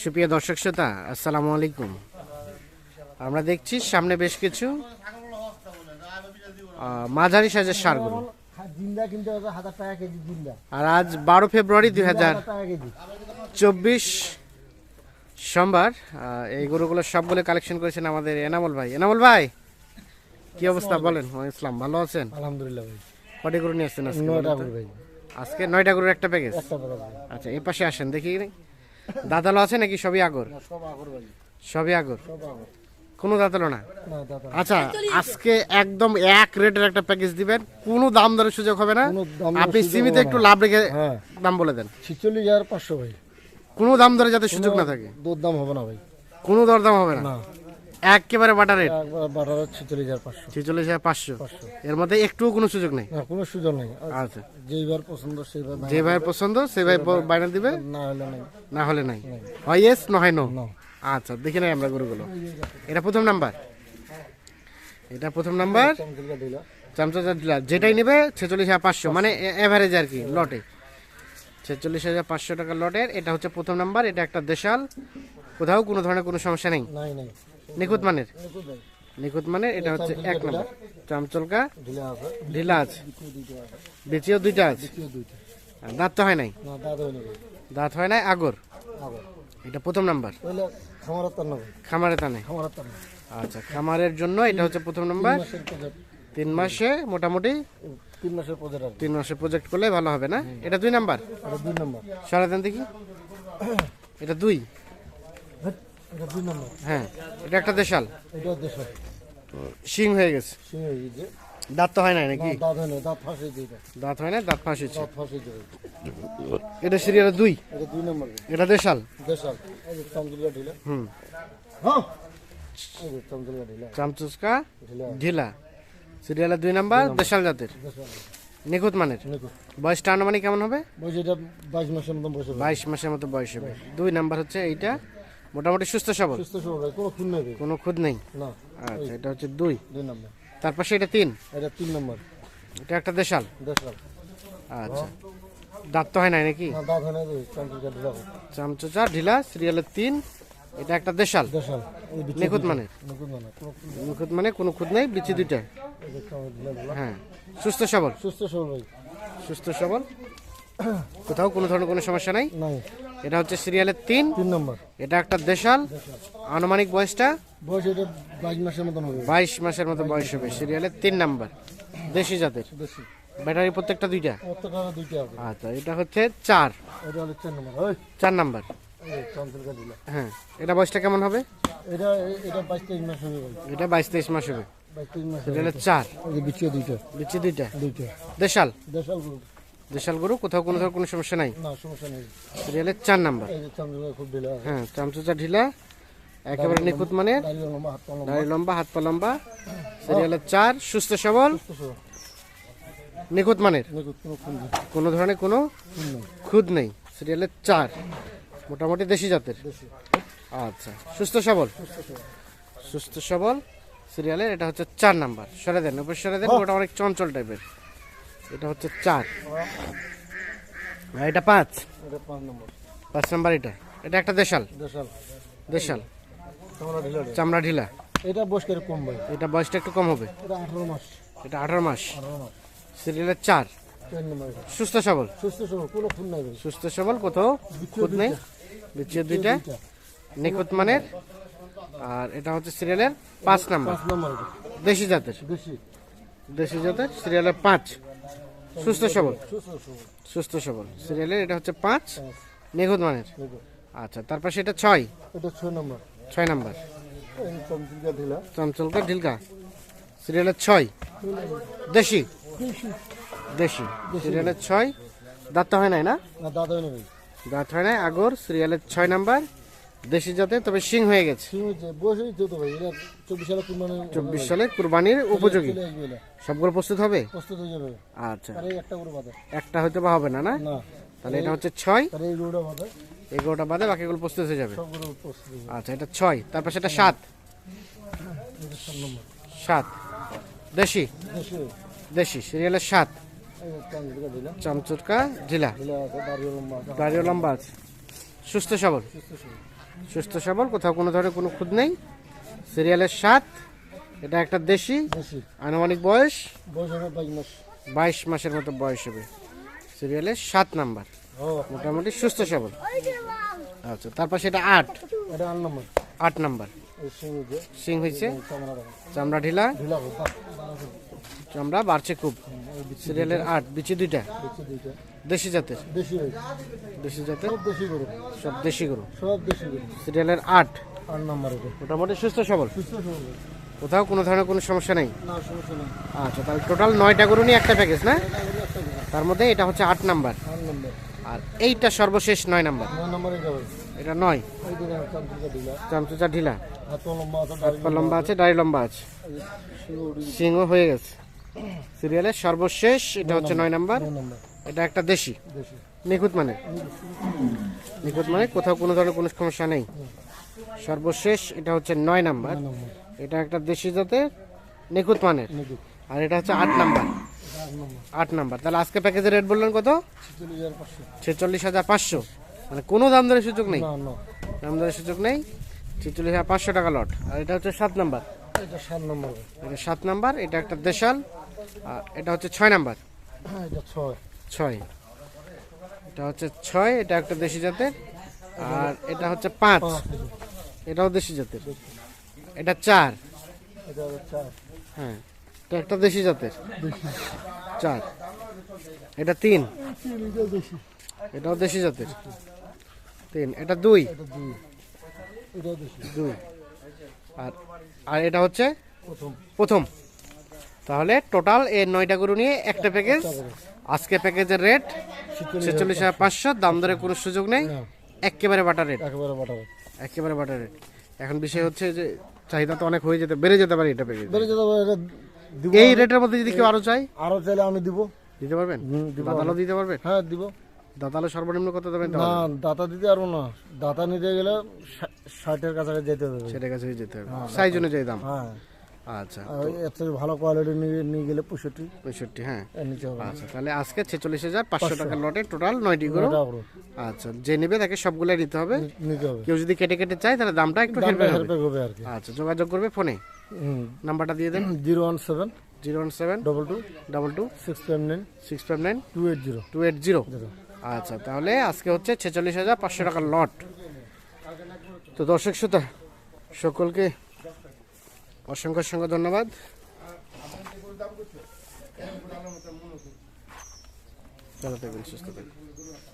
সুপ্রিয় দর্শক শ্রোতা আসসালামু আলাইকুম। আমরা দেখছি সামনে বেশ কিছু মাঝারি সাইজের সারগুলো। আর আজ বারো ফেব্রুয়ারি দুই হাজার চব্বিশ সোমবার এই গরুগুলো সবগুলো কালেকশন করেছেন আমাদের এনামল ভাই। এনামল ভাই কি অবস্থা বলেন? ইসলাম ভালো আছেন? আলহামদুলিল্লাহ ভাই। কটি গরু নিয়ে আসছেন আজকে নয়টা গরুর একটা প্যাকেজ আচ্ছা এই পাশে আসেন দেখি। দাদালো আছে নাকি? সবই আগর? সব আগর ভাই। সবই আগর? সব আগর। কোনো দাঁতালো না? আচ্ছা আজকে একদম এক রেটের একটা প্যাকেজ দিবেন। কোনো দাম দরের সুযোগ হবে না। আপনি সীমিত একটু লাভ রেখে হ্যাঁ। দাম বলে দেন। ছিচল্লিশ হাজার পাঁচশো ভাই। কোনো দাম দরে যাতে সুযোগ না থাকে? দর দাম হবে না ভাই। কোনো দরদাম হবে না। একেবারে বাটার রেট? একবার বারো ছিচল্লিশ হাজার পাঁচশো। ছেচল্লিশ হাজার পাঁচশো। পাঁচশো। এর মধ্যে একটুও কোনো সুযোগ নেই? না কোনো সুযোগ নেই। আচ্ছা। যেইবার পছন্দ সেইবার যে ভাইয়ের পছন্দ ভাই দিবে? না হলে নেই। না হলে নাই? হয় ইয়েস না হয় নো আচ্ছা দেখে নাই আমরা গরুগুলো। এটা প্রথম নাম্বার। এটা প্রথম নাম্বার। চামচা দিলা। যেটাই নেবে ছেচল্লিশ হাজার পাঁচশো। মানে এভারেজ আর কি লটে ছেচল্লিশ হাজার পাঁচশো টাকা লটের এটা হচ্ছে প্রথম নাম্বার। এটা একটা দেশাল। কোথাও কোনো ধরনের কোনো সমস্যা নেই? নাই নাই। নিখুঁত মানের? নিখুঁত মানের। এটা হচ্ছে এক নম্বর। চামচলকা ঢিলা আছে। বিচিও দুইটা আছে। দাঁত তো হয় নাই? দাঁত হয় নাই। আগর? এটা প্রথম নাম্বার। খামার তা নেই? আচ্ছা খামারের জন্য এটা হচ্ছে প্রথম নাম্বার। তিন মাসে মোটামুটি তিন মাসের প্রজেক্ট তিন মাসে প্রজেক্ট করলে ভালো হবে না? এটা দুই নাম্বার? দুই নম্বর। সরা দেন দেখি। এটা দুই? হ্যাঁ এটা একটা দেশাল। শিং হয়ে গেছে। দাঁত তো হয় নাই নাকি? দাঁত হয় না দাঁত এটা না ফাঁসিছে সিরিয়াল দুই এটা দেশাল? হুম। হ্যাঁ। ঢিলা। চামচুসকা ঢিলা। ঢিলা। সিরিয়ালের দুই নাম্বার দেশাল জাতের। নিখুঁত মানের। বয়সটা আনুমানিক কেমন হবে? বাইশ মাসের মতন বসে বাইশ মাসের মতো বয়স হবে। দুই নাম্বার হচ্ছে এইটা। মোটামুটি সুস্থ সবল? সুস্থ সবল কোনো খুন নেই ভাই। কোনো খুদ নেই? না। আচ্ছা এটা হচ্ছে দুই। দুই নম্বর। তার পাশে এটা তিন? এটা তিন নম্বর। এটা একটা দেশাল? দেশাল। আচ্ছা। দাঁত তো হয় নাই নাকি? না দাঁত হয় না যে চমচলকা ঢিলা চামচুচা ঢিলা সিরিয়ালের তিন। এটা একটা দেশাল? দেশাল। নিখুঁত মানে? নেই। নিখুঁত মানে কোনো খুদ নেই বিচি দুইটা। হ্যাঁ। সুস্থ সবল? সুস্থ সবল ভাই। সুস্থ সবল? কোথাও কোনো ধরনের কোনো সমস্যা নাই? নাই। এটা হচ্ছে সিরিয়ালের তিন। তিন নম্বর। এটা একটা দেশাল। আনুমানিক বয়সটা? বয়স এটা বাইশ মাসের মতন হবে। বাইশ মাসের মতো বয়স হবে সিরিয়ালের তিন নাম্বার। দেশি জাতের। ব্যাটারি প্রত্যেকটা দুইটা? দুইটা আচ্ছা এটা হচ্ছে চার। চার নম্বর। হ্যাঁ এটা বয়সটা কেমন হবে? এটা এটা বাইশ তেইশ মাস হবে এটা বাইশ তেইশ মাস হবে। চার। বিচিও দুইটা। বিচি দুইটা। দুইটা। দেশাল? দেশাল দেশাল গরু কোথাও কোনো কোনো সমস্যা নাই? না সমস্যা নেই। সিরিয়ালের চার নাম্বার। খুব ঢিলা। হ্যাঁ চামচুচা ঢিলা একেবারে নিখুঁত মানের। দাঁড়িয়ে লম্বা হাত দাড়ি লম্বা হাত পা লম্বা। সিরিয়ালের চার সুস্থ সবল নিখুঁত মানের। কোনো ধরনের কোনো খুদ নেই। সিরিয়ালের চার মোটামুটি দেশি জাতের। আচ্ছা সুস্থ সবল। সুস্থ সবল। সিরিয়ালের এটা হচ্ছে চার নাম্বার। সরে দেন উপর সরে দেন ওটা অনেক চঞ্চল টাইপের এটা হচ্ছে চার। আর এটা পাঁচ? এটা পাঁচ নম্বর। এটা? এটা একটা দেশাল? দেশাল। দেশাল। চামড়া ঢিলা এটা। বয়স করে কম ভাই? এটা বয়সটা একটু কম হবে। এটা আঠারো মাস। এটা আঠারো মাস? সিরিয়ালের চার? নম্বর সুস্থ সবল? সুস্থ সবল কোনো খুন নাই সুস্থ সবল কোথাও খুদ নেই? বিচিও দুইটা। নিখুঁত মানের? আর এটা হচ্ছে সিরিয়ালের পাঁচ নাম্বার। নম্বর দেশি জাতের? দেশি জাতের? সিরিয়ালের পাঁচ। সুস্থ সবল। সুস্থ সবল। সিরিয়ালের এটা হচ্ছে পাঁচ। নিখুঁত মানের। আচ্ছা তারপর সেটা ছয়। এটা ছয় নম্বর। ছয় নাম্বার। চমচলকা ঢিলকা। সিরিয়ালের ছয়। দেশি। দেশি। সিরিয়ালের ছয়। দাঁত হয় নাই না? দাঁত হয় নাই। আগর সিরিয়ালের ছয় নাম্বার। দেশি জাতে তবে শিং হয়ে গেছে। চব্বিশ সালে কুরবানির উপযোগী। সবগুলো প্রস্তুত হবে? আচ্ছা। একটা হয়তো বা হবে না না? তাহলে এটা হচ্ছে ছয়? এগারোটা বাদে বাকিগুলো প্রস্তুত হয়ে যাবে। আচ্ছা এটা ছয় তারপর সেটা সাত। এটা সাত দেশি? দেশে। সিরিয়ালের সাত। এই ঢিলা দাঁড়িয়ে লম্বা আছে। সুস্থ সবল। সুস্থ সবল কোথাও কোনো ধরনের কোনো খুদ নেই। সিরিয়ালের সাত এটা একটা দেশি আনুমানিক বয়স? বাইশ মাসের মতো বয়স হবে। সিরিয়ালের সাত নাম্বার। মোটামুটি সুস্থ সবল। আচ্ছা তারপর সেটা আট। এটা আট নম্বর। সিং হয়েছে। চামড়া ঢিলা। চামড়া বাড়ছে খুব। সিরিয়ালের আট বিচি দুইটা। দেশি জাতের? দেশি জাতের? সব দেশি গরু। সব দেশি গরু? সিরিয়ালের আট? আট নম্বর মোটামুটি সুস্থ সবল? সুস্থ সবল। কোথাও কোনো ধরনের কোনো সমস্যা নেই? আচ্ছা তাহলে টোটাল নয়টা গরু নিয়ে একটা প্যাকেজ না? তার মধ্যে এটা হচ্ছে আট নাম্বার। নম্বর। আর এইটা সর্বশেষ নয় নাম্বার। নয় নম্বর এটা নয়। চামচুচা ঢিলা। হাত পা লম্বা আছে দাড়ি লম্বা আছে। সিংহ হয়ে গেছে। সিরিয়ালের সর্বশেষ এটা হচ্ছে নয় নাম্বার। এটা একটা দেশি। নিখুঁত মানে। নিখুঁত মানে কোথাও কোনো ধরনের কোনো সমস্যা নেই। সর্বশেষ এটা হচ্ছে নয় নাম্বার। এটা একটা দেশি জাতের নিখুঁত মানের। আর এটা হচ্ছে আট নাম্বার। আট নম্বর। তাহলে আজকে প্যাকেজের রেট বললেন কত? ছেচল্লিশ হাজার পাঁচশো। মানে কোনো দাম দরের সুযোগ নেই। দাম দরের সুযোগ নেই। ছেচল্লিশ হাজার পাঁচশো টাকা লট। আর এটা হচ্ছে সাত নাম্বার। এটা সাত নম্বর। এটা সাত নাম্বার এটা একটা দেশাল। আর এটা হচ্ছে ছয় নাম্বার। এটা ছয়। ছয়। এটা হচ্ছে ছয় এটা একটা দেশি জাতের। আর এটা হচ্ছে পাঁচ। এটাও দেশি জাতের। এটা চার। হ্যাঁ এটা একটা দেশি জাতের। চার। এটা তিন। এটাও দেশি জাতের। তিন এটা দুই। এটা দুই। আর আর এটা হচ্ছে? প্রথম। তাহলে টোটাল এই নয়টা গরু নিয়ে একটা প্যাকেজ আজকে প্যাকেজের রেট ছেচল্লিশ হাজার পাঁচশো। দাম দরে কোনো সুযোগ নেই। একেবারে বাটার রেট একেবারে বাটাবো একেবারে বাটার রেট এখন বিষয় হচ্ছে যে চাহিদা তো অনেক হয়ে যেতে বেড়ে যেতে পারে এটা প্যাকেজ বেড়ে যেতে পারে এই রেটের মধ্যে যদি কেউ আরও চাই আরও চাইলে আমি দিব। দিতে পারবেন? হুম, দিতে পারবেন? হ্যাঁ দিব। দাতালো সর্বনিম্ন কত দেবেন না দাতা দিতে পারব না। দাতা নিতে গেলে ষাটের কাছাকাছি যেতে হবে। সেটা কাছে যেতে হবে। সাইজ অনুযায়ী দাম? হ্যাঁ। আচ্ছা। ভালো কোয়ালিটি নিয়ে গেলে পঁয়ষট্টি। পঁয়ষট্টি হ্যাঁ। নিচে আচ্ছা তাহলে আজকে ছেচল্লিশ হাজার পাঁচশো টাকার লটে টোটাল নয়টি করো। আচ্ছা যে নেবে তাকে নিতে হবে। নিতে হবে। কেউ যদি কেটে কেটে চায় তাহলে দামটা একটু হবে। আর কি। আচ্ছা যোগাযোগ করবে ফোনে? নাম্বারটা দিয়ে দেন। Zero one seven. Zero one seven. Double two. Double two. Six five nine. Six five nine. Two eight zero. Two eight zero. আচ্ছা তাহলে আজকে হচ্ছে ছেচল্লিশ হাজার পাঁচশো টাকার লট তো দর্শক শ্রোতা, সকলকে অসংখ্য অসংখ্য ধন্যবাদ। ভালো থাকবেন, সুস্থ থাকবেন।